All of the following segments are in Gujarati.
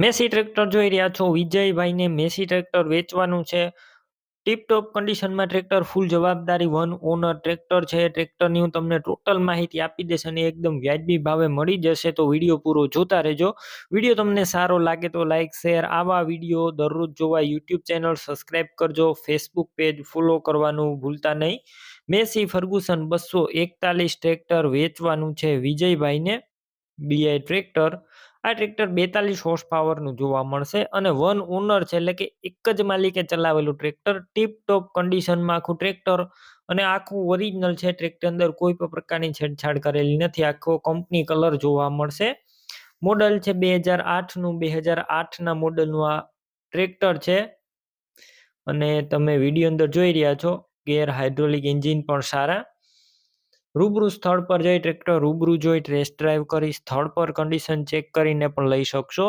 મેસી ટ્રેક્ટર જોઈ રહ્યા છો. વિજયભાઈને મેસી ટ્રેક્ટર વેચવાનું છે. ટીપટોપ કન્ડિશનમાં ટ્રેક્ટર ફૂલ જવાબદારી વન ઓનર ટ્રેક્ટર છે. ટ્રેક્ટરની હું તમને ટોટલ માહિતી આપી દઈશ અને એકદમ વ્યાજબી ભાવે મળી જશે. તો વીડિયો પૂરો જોતા રહેજો. વીડિયો તમને સારો લાગે તો લાઇક શેર આવા વીડિયો દરરોજ જોવા યુટ્યુબ ચેનલ સબસ્ક્રાઈબ કરજો. ફેસબુક પેજ ફોલો કરવાનું ભૂલતા નહીં. મેસી ફર્ગુસન બસો એકતાલીસ ટ્રેક્ટર વેચવાનું છે. વિજયભાઈને બીઆઈ ટ્રેક્ટર. આ ટ્રેક્ટર બેતાલીસ હોર્સ પાવરનું જોવા મળશે અને વન ઓનર છે એટલે કે એક જ માલિકે ચલાવેલું ટ્રેક્ટર ટીપ ટોપ કન્ડિશનમાં આખું ટ્રેક્ટર અને આખું ઓરિજિનલ છે ટ્રેક્ટર અંદર કોઈ પણ પ્રકારની છેડછાડ કરેલી નથી. આખો કંપની કલર જોવા મળશે. મોડલ છે બે હજાર આઠનું બે હજાર આઠના મોડલનું આ ટ્રેક્ટર છે. અને તમે વીડિયો અંદર જોઈ રહ્યા છો. ગેર હાઇડ્રોલિક એન્જિન પણ સારા. રૂબરૂ સ્થળ પર જઈ ટ્રેક્ટર રૂબરૂ જોઈ ટેસ્ટ ડ્રાઈવ કરી સ્થળ પર કન્ડિશન ચેક કરીને પણ લઈ શકશો.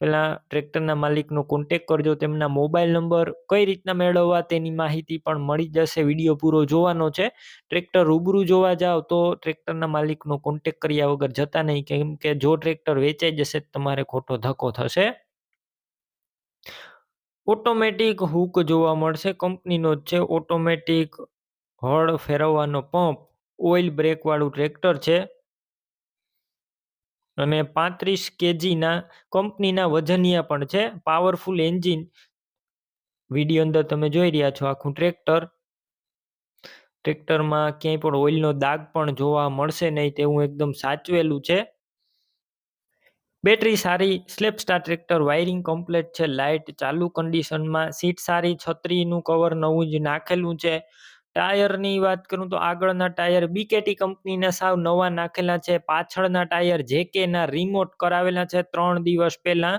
પહેલાં ટ્રેક્ટરના માલિકનો કોન્ટેક કરજો, તેમના મોબાઈલ નંબર કઈ રીતના મેળવવા તેની માહિતી પણ મળી જશે વીડિયો પૂરો જોવાનો છે. ટ્રેક્ટર રૂબરૂ જોવા જાઓ તો ટ્રેક્ટરના માલિકનો કોન્ટેક કર્યા વગર જતા નહીં, કેમ કે જો ટ્રેક્ટર વેચાઈ જશે તમારે ખોટો ધક્કો થશે. ઓટોમેટિક હૂક જોવા મળશે, કંપનીનો જ છે ઓટોમેટિક હળ ફેરવવાનો પંપ ઓઇલ બ્રેકવાળું ટ્રેક્ટર છે. અને પાંત્રીસ કેજીના કંપનીના વજનિયા પણ છે. પાવરફુલ એન્જિન વીડિયો અંદર તમે જોઈ રહ્યા છો આખું ટ્રેક્ટર. ટ્રેક્ટરમાં ક્યાંય પણ ઓઇલનો દાગ પણ જોવા મળશે નહીં તેવું એકદમ સાચવેલું છે. બેટરી સારી self start tractor, wiring complete છે, લાઇટ, ચાલુ કન્ડિશનમાં સીટ સારી, છત્રીનું કવર નવું જ નાખેલું છે. ટાયરની વાત કરું તો આગળના ટાયર બીકેટી કંપનીના સાવ નવા નાખેલા છે. પાછળના ટાયર જેકેના રિમોટ કરાવેલા છે ત્રણ દિવસ પહેલા.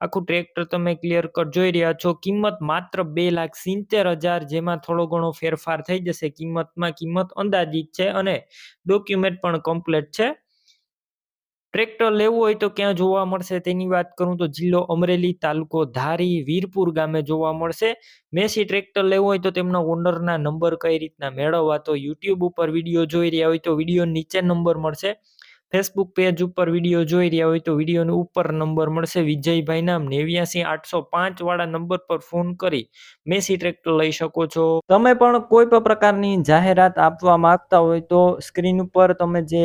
આખું ટ્રેક્ટર તમે ક્લિયર કટ જોઈ રહ્યા છો. કિંમત માત્ર બે લાખ સિત્તેર હજાર જેમાં થોડો ઘણો ફેરફાર થઈ જશે. કિંમતમાં કિંમત અંદાજિત છે અને ડોક્યુમેન્ટ પણ કમ્પ્લેટ છે. ટ્રેક્ટર લેવું હોય તો ક્યાં જોવા મળશે? તેની વાત કરું તો જિલ્લો અમરેલી તાલુકો ધારી વીરપુર ગામે જોવા મળશે. મેસી ટ્રેક્ટર લેવું હોય તો તેમના ઓનરના નંબર કઈ રીતના મેળવવા તો યુટ્યુબ ઉપર વીડિયો જોઈ રહ્યા હોય તો વીડિયો નીચે નંબર મળશે. ફેસબુક પેજ ઉપર વીડિયો જોઈ રહ્યા હોય તો વિડીયોનો ઉપર નંબર મળશે. વિજયભાઈ નામ નેવ્યાસી આઠસો પાંચ વાળા નંબર પર ફોન કરી મેસી ટ્રેક્ટર લઈ શકો છો. તમે પણ કોઈ પણ પ્રકારની જાહેરાત આપવા માંગતા હોય તો સ્ક્રીન ઉપર તમે જે